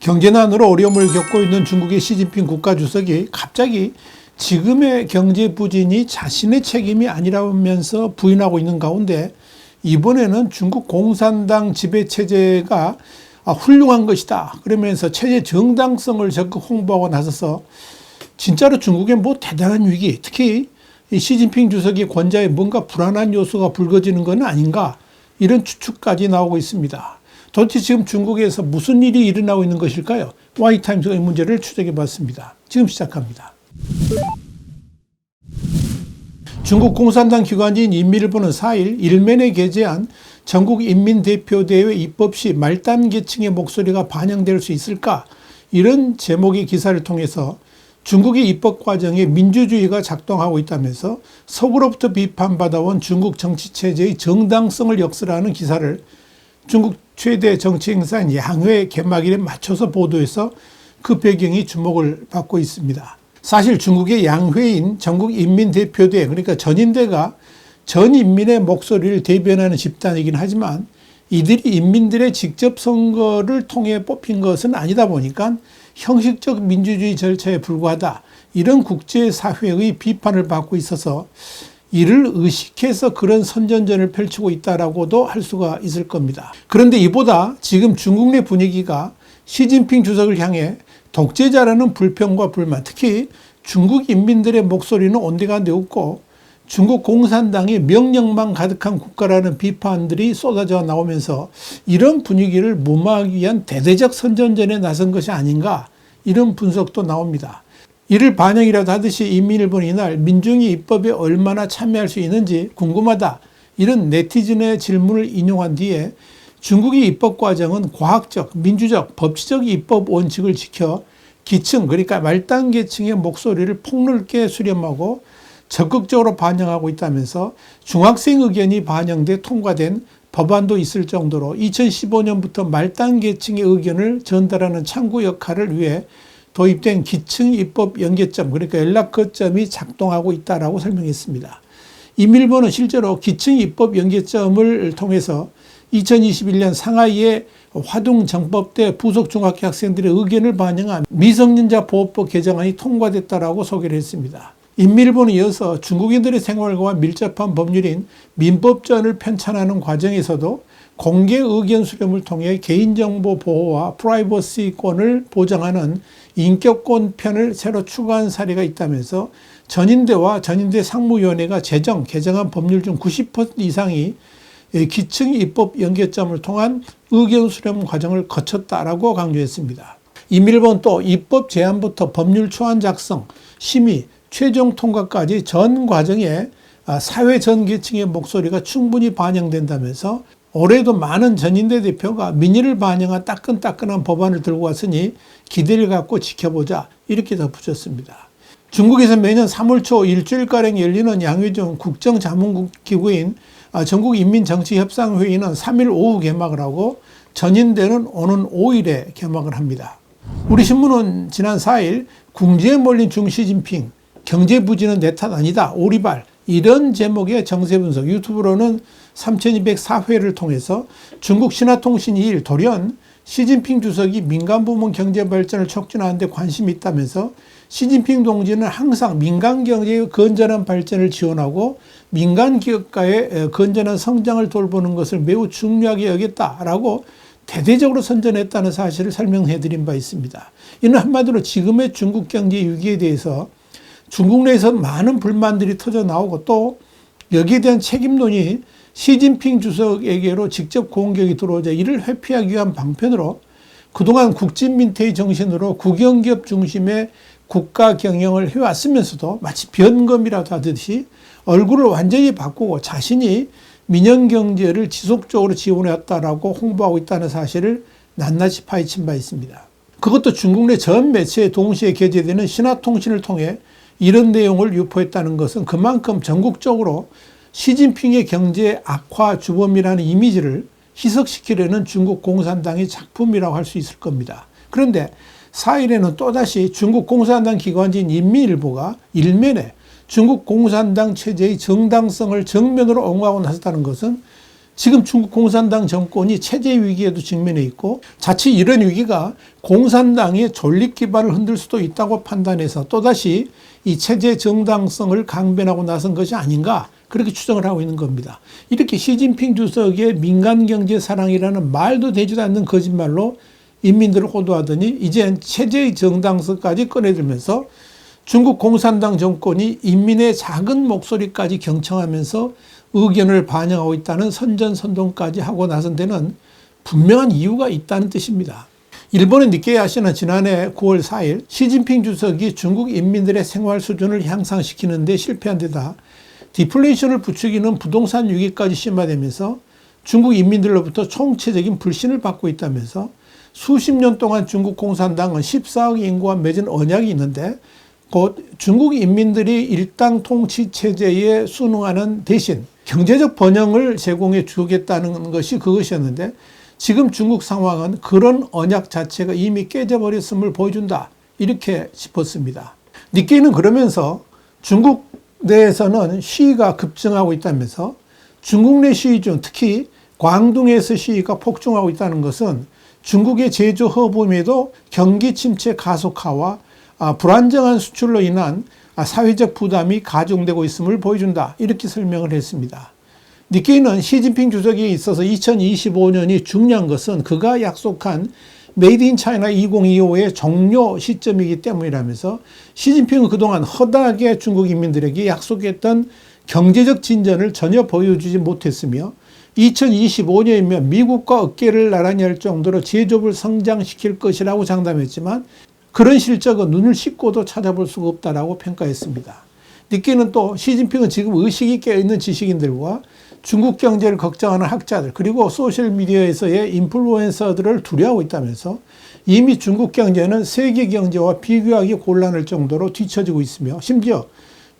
경제난으로 어려움을 겪고 있는 중국의 시진핑 국가주석이 갑자기 지금의 경제 부진이 자신의 책임이 아니라면서 부인하고 있는 가운데 이번에는 중국 공산당 지배 체제가 아, 훌륭한 것이다. 그러면서 체제 정당성을 적극 홍보하고 나서서 진짜로 중국의 뭐 대단한 위기, 특히 이 시진핑 주석의 권좌에 뭔가 불안한 요소가 불거지는 건 아닌가 이런 추측까지 나오고 있습니다. 도대체 지금 중국에서 무슨 일이 일어나고 있는 것일까요? 와이타임스가 이 문제를 추적해 봤습니다. 지금 시작합니다. 중국 공산당 기관지인 인민일보는 4일 일면에 게재한 전국 인민대표대회 입법 시 말단 계층의 목소리가 반영될 수 있을까? 이런 제목의 기사를 통해서 중국의 입법 과정에 민주주의가 작동하고 있다면서 서구로부터 비판받아온 중국 정치체제의 정당성을 역설하는 기사를 중국 최대 정치 행사인 양회 개막일에 맞춰서 보도해서 그 배경이 주목을 받고 있습니다. 사실 중국의 양회인 전국인민대표대 그러니까 전인대가 전 인민의 목소리를 대변하는 집단이긴 하지만 이들이 인민들의 직접 선거를 통해 뽑힌 것은 아니다 보니까 형식적 민주주의 절차에 불과하다. 이런 국제사회의 비판을 받고 있어서 이를 의식해서 그런 선전전을 펼치고 있다라고도 할 수가 있을 겁니다. 그런데 이보다 지금 중국 내 분위기가 시진핑 주석을 향해 독재자라는 불평과 불만, 특히 중국 인민들의 목소리는 온데간데 없고 중국 공산당이 명령만 가득한 국가라는 비판들이 쏟아져 나오면서 이런 분위기를 무마하기 위한 대대적 선전전에 나선 것이 아닌가 이런 분석도 나옵니다. 이를 반영이라도 하듯이 인민일보는 이날 민중이 입법에 얼마나 참여할 수 있는지 궁금하다. 이런 네티즌의 질문을 인용한 뒤에 중국의 입법 과정은 과학적, 민주적, 법치적 입법 원칙을 지켜 기층 그러니까 말단 계층의 목소리를 폭넓게 수렴하고 적극적으로 반영하고 있다면서 중학생 의견이 반영돼 통과된 법안도 있을 정도로 2015년부터 말단 계층의 의견을 전달하는 창구 역할을 위해 도입된 기층 입법 연계점 그러니까 연락 거점이 작동하고 있다라고 설명했습니다. 이밀보는 실제로 기층 입법 연계점을 통해서 2021년 상하이의 화둥 정법대 부속 중학교 학생들의 의견을 반영한 미성년자 보호법 개정안이 통과됐다라고 소개를 했습니다. 인밀보는 이어서 중국인들의 생활과 밀접한 법률인 민법전을 편찬하는 과정에서도 공개 의견 수렴을 통해 개인정보 보호와 프라이버시권을 보장하는 인격권 편을 새로 추가한 사례가 있다면서 전인대와 전인대 상무위원회가 제정, 개정한 법률 중 90% 이상이 기층 입법 연계점을 통한 의견 수렴 과정을 거쳤다라고 강조했습니다. 이밀본 또 입법 제안부터 법률 초안 작성, 심의, 최종 통과까지 전 과정에 사회 전 계층의 목소리가 충분히 반영된다면서 올해도 많은 전인대 대표가 민의를 반영한 따끈따끈한 법안을 들고 왔으니 기대를 갖고 지켜보자 이렇게 덧붙였습니다. 중국에서 매년 3월 초 일주일가량 열리는 양회종 국정자문기구인 전국인민정치협상회의는 3일 오후 개막을 하고 전인대는 오는 5일에 개막을 합니다. 우리 신문은 지난 4일 궁지에 몰린 중 시진핑 경제 부진은 내 탓 아니다. 오리발. 이런 제목의 정세 분석 유튜브로는 3204회를 통해서 중국 신화통신 2일 돌연 시진핑 주석이 민간 부문 경제 발전을 촉진하는 데 관심이 있다면서 시진핑 동지는 항상 민간 경제의 건전한 발전을 지원하고 민간 기업가의 건전한 성장을 돌보는 것을 매우 중요하게 여겼다라고 대대적으로 선전했다는 사실을 설명해 드린 바 있습니다. 이는 한마디로 지금의 중국 경제 위기에 대해서 중국 내에서 많은 불만들이 터져 나오고 또 여기에 대한 책임론이 시진핑 주석에게로 직접 공격이 들어오자 이를 회피하기 위한 방편으로 그동안 국진민태의 정신으로 국영기업 중심의 국가 경영을 해왔으면서도 마치 변검이라도 하듯이 얼굴을 완전히 바꾸고 자신이 민영 경제를 지속적으로 지원해왔다라고 홍보하고 있다는 사실을 낱낱이 파헤친 바 있습니다. 그것도 중국 내 전 매체에 동시에 게재되는 신화통신을 통해 이런 내용을 유포했다는 것은 그만큼 전국적으로 시진핑의 경제 악화 주범이라는 이미지를 희석시키려는 중국 공산당의 작품이라고 할 수 있을 겁니다. 그런데 4일에는 또다시 중국 공산당 기관지인 인민일보가 일면에 중국 공산당 체제의 정당성을 정면으로 옹호하고 나섰다는 것은 지금 중국 공산당 정권이 체제 위기에도 직면해 있고 자칫 이런 위기가 공산당의 존립 기반을 흔들 수도 있다고 판단해서 또다시 이 체제 정당성을 강변하고 나선 것이 아닌가 그렇게 추정을 하고 있는 겁니다. 이렇게 시진핑 주석의 민간 경제 사랑이라는 말도 되지도 않는 거짓말로 인민들을 호도하더니 이젠 체제의 정당성까지 꺼내들면서 중국 공산당 정권이 인민의 작은 목소리까지 경청하면서 의견을 반영하고 있다는 선전선동까지 하고 나선 데는 분명한 이유가 있다는 뜻입니다. 일본의 니케이 아시는 지난해 9월 4일 시진핑 주석이 중국 인민들의 생활 수준을 향상시키는 데 실패한 데다 디플레이션을 부추기는 부동산 위기까지 심화되면서 중국 인민들로부터 총체적인 불신을 받고 있다면서 수십 년 동안 중국 공산당은 14억 인구와 맺은 언약이 있는데 곧 중국 인민들이 일당 통치 체제에 순응하는 대신 경제적 번영을 제공해 주겠다는 것이 그것이었는데 지금 중국 상황은 그런 언약 자체가 이미 깨져버렸음을 보여준다. 이렇게 싶었습니다. 니케이는 그러면서 중국 내에서는 시위가 급증하고 있다면서 중국 내 시위 중 특히 광둥에서 시위가 폭증하고 있다는 것은 중국의 제조 허브임에도 경기 침체 가속화와 아, 불안정한 수출로 인한 아, 사회적 부담이 가중되고 있음을 보여준다. 이렇게 설명을 했습니다. 니케이는 시진핑 주석에 있어서 2025년이 중요한 것은 그가 약속한 메이드 인 차이나 2025의 종료 시점이기 때문이라면서 시진핑은 그동안 허다하게 중국 인민들에게 약속했던 경제적 진전을 전혀 보여주지 못했으며 2025년이면 미국과 어깨를 나란히 할 정도로 제조업을 성장시킬 것이라고 장담했지만 그런 실적은 눈을 씻고도 찾아볼 수가 없다라고 평가했습니다. 니끼는 또 시진핑은 지금 의식이 깨어있는 지식인들과 중국 경제를 걱정하는 학자들 그리고 소셜미디어에서의 인플루엔서들을 두려워하고 있다면서 이미 중국 경제는 세계 경제와 비교하기 곤란할 정도로 뒤처지고 있으며 심지어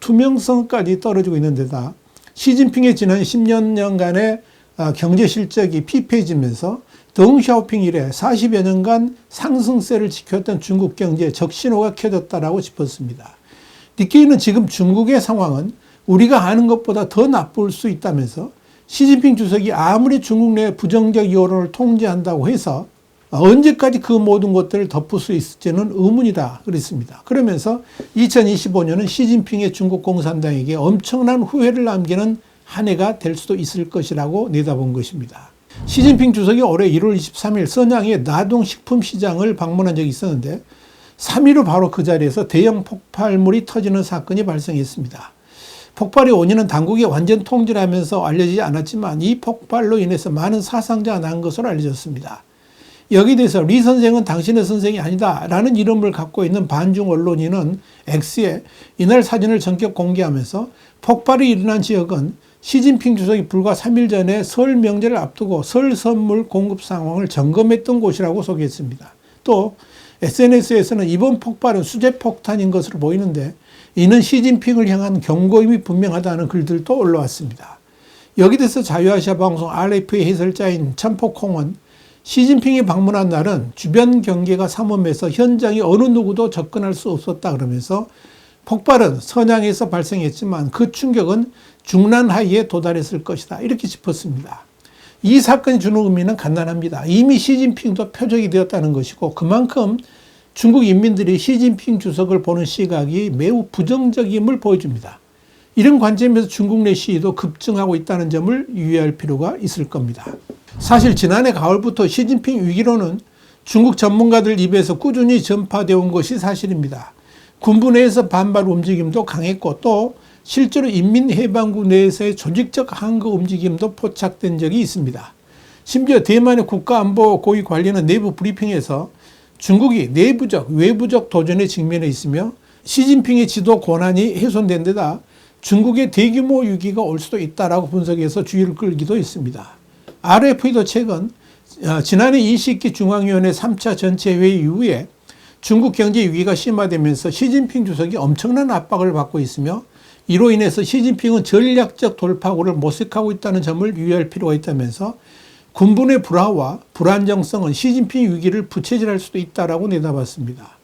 투명성까지 떨어지고 있는 데다 시진핑의 지난 10년간의 아, 경제 실적이 피폐해지면서 덩샤오핑 이래 40여 년간 상승세를 지켰던 중국 경제에 적신호가 켜졌다라고 짚었습니다. 니케이는 지금 중국의 상황은 우리가 아는 것보다 더 나쁠 수 있다면서 시진핑 주석이 아무리 중국 내 부정적 여론을 통제한다고 해서 언제까지 그 모든 것들을 덮을 수 있을지는 의문이다 그랬습니다. 그러면서 2025년은 시진핑의 중국 공산당에게 엄청난 후회를 남기는 한 해가 될 수도 있을 것이라고 내다본 것입니다. 시진핑 주석이 올해 1월 23일 선양의 나동식품 시장을 방문한 적이 있었는데 3일 후 바로 그 자리에서 대형 폭발물이 터지는 사건이 발생했습니다. 폭발의 원인은 당국이 완전 통제를 하면서 알려지지 않았지만 이 폭발로 인해서 많은 사상자가 난 것으로 알려졌습니다. 여기에 대해서 리 선생은 당신의 선생이 아니다 라는 이름을 갖고 있는 반중 언론인은 X에 이날 사진을 전격 공개하면서 폭발이 일어난 지역은 시진핑 주석이 불과 3일 전에 설 명절을 앞두고 설 선물 공급 상황을 점검했던 곳이라고 소개했습니다. 또 SNS에서는 이번 폭발은 수제 폭탄인 것으로 보이는데 이는 시진핑을 향한 경고임이 분명하다는 글들도 올라왔습니다. 여기 대해서 자유아시아 방송 RF의 해설자인 참포콩은 시진핑이 방문한 날은 주변 경계가 삼엄해서 현장에 어느 누구도 접근할 수 없었다 그러면서 폭발은 선양에서 발생했지만 그 충격은 중난 하이에 도달했을 것이다. 이렇게 짚었습니다. 이 사건이 주는 의미는 간단합니다. 이미 시진핑도 표적이 되었다는 것이고 그만큼 중국 인민들이 시진핑 주석을 보는 시각이 매우 부정적임을 보여줍니다. 이런 관점에서 중국 내 시위도 급증하고 있다는 점을 유의할 필요가 있을 겁니다. 사실 지난해 가을부터 시진핑 위기로는 중국 전문가들 입에서 꾸준히 전파되어 온 것이 사실입니다. 군부 내에서 반발 움직임도 강했고 또 실제로 인민해방구 내에서의 조직적 항거 움직임도 포착된 적이 있습니다. 심지어 대만의 국가안보 고위 관리는 내부 브리핑에서 중국이 내부적, 외부적 도전에 직면해 있으며 시진핑의 지도 권한이 훼손된 데다 중국의 대규모 위기가 올 수도 있다라고 분석해서 주의를 끌기도 했습니다. RF도 최근 어, 지난해 20기 중앙위원회 3차 전체 회의 이후에 중국 경제 위기가 심화되면서 시진핑 주석이 엄청난 압박을 받고 있으며 이로 인해서 시진핑은 전략적 돌파구를 모색하고 있다는 점을 유의할 필요가 있다면서 군분의 불화와 불안정성은 시진핑 위기를 부채질할 수도 있다라고 내다봤습니다.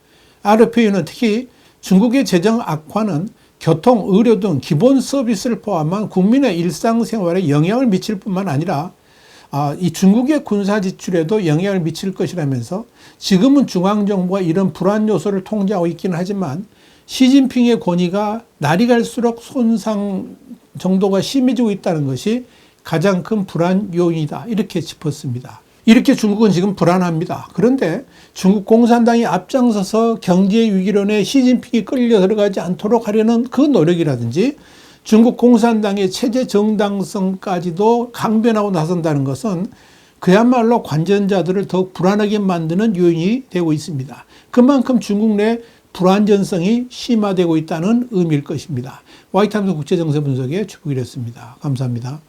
RF는 특히 중국의 재정 악화는 교통, 의료 등 기본 서비스를 포함한 국민의 일상생활에 영향을 미칠 뿐만 아니라 아, 이 중국의 군사 지출에도 영향을 미칠 것이라면서 지금은 중앙정부가 이런 불안 요소를 통제하고 있기는 하지만 시진핑의 권위가 날이 갈수록 손상 정도가 심해지고 있다는 것이 가장 큰 불안 요인이다. 이렇게 짚었습니다. 이렇게 중국은 지금 불안합니다. 그런데 중국 공산당이 앞장서서 경제 위기론에 시진핑이 끌려 들어가지 않도록 하려는 그 노력이라든지 중국 공산당의 체제 정당성까지도 강변하고 나선다는 것은 그야말로 관전자들을 더욱 불안하게 만드는 요인이 되고 있습니다. 그만큼 중국 내 불안전성이 심화되고 있다는 의미일 것입니다. 와이트함스 국제정세 분석의 주북이었습니다. 감사합니다.